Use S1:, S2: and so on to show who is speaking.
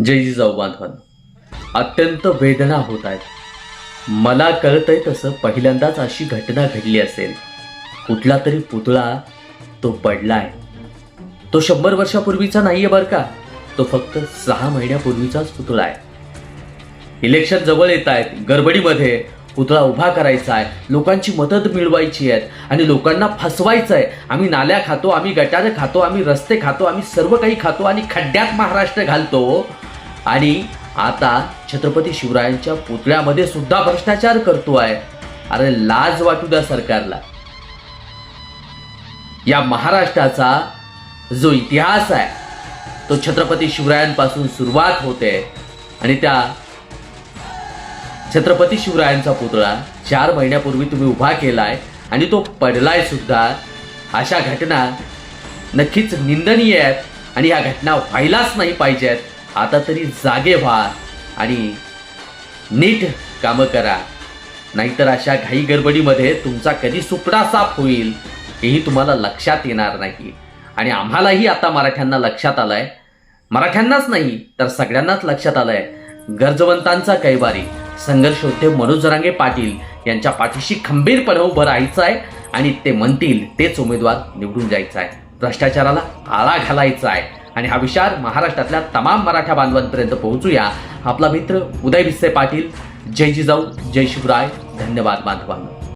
S1: जय जिजाऊ बांधवन. अत्यंत वेदना होत आहेत. मला कळतंय तसं पहिल्यांदाच अशी घटना घडली असेल. कुठला तरी पुतळा तो पडलाय. तो शंभर वर्षापूर्वीचा नाहीये बरं का. तो फक्त सहा महिन्यापूर्वीचाच पुतळा आहे. इलेक्शन जवळ येत आहेत. गडबडीमध्ये पुतळा उभा करायचा आहे. लोकांची मदत मिळवायची आहे आणि लोकांना फसवायचं आहे. आम्ही नाल्या खातो आम्ही गटारे खातो आम्ही रस्ते खातो आम्ही सर्व काही खातो आणि खड्ड्यात महाराष्ट्र घालतो. आणि आता छत्रपती शिवरायांच्या पुतळ्यामध्ये सुद्धा भ्रष्टाचार करतोय अरे लाज वाटू द्या सरकारला. या महाराष्ट्राचा जो इतिहास आहे तो छत्रपती शिवरायांपासून सुरुवात होते. आणि त्या छत्रपती शिवरायांचा पुतळा चार महिन्यापूर्वी तुम्ही उभा केलाय आणि तो पडलाय सुद्धा. अशा घटना नक्कीच निंदनीय आहेत आणि या घटना व्हायलाच नाही पाहिजेत. आता तरी जागे व्हा आणि नीट कामं करा. नाहीतर अशा घाई गडबडीमध्ये तुमचा कधी सुपडा साफ होईल हेही तुम्हाला लक्षात येणार नाही. आणि आम्हालाही आता मराठ्यांना लक्षात आलं आहे मराठ्यांनाच नाही तर सगळ्यांनाच लक्षात आलं आहे गरजवंतांचा कैवारी संघर्ष होते मनोज पाटील यांच्या पाठीशी खंबीरपणे उभं राहायचं आहे आणि ते म्हणतील तेच उमेदवार निवडून जायचं आहे भ्रष्टाचाराला आळा घालायचा आहे आणि हा विचार महाराष्ट्रातल्या तमाम मराठा बांधवांपर्यंत पोहोचूया. आपला मित्र उदय भिस्से पाटील. जय जिजाऊ जय शिवराय. धन्यवाद बांधवांनो.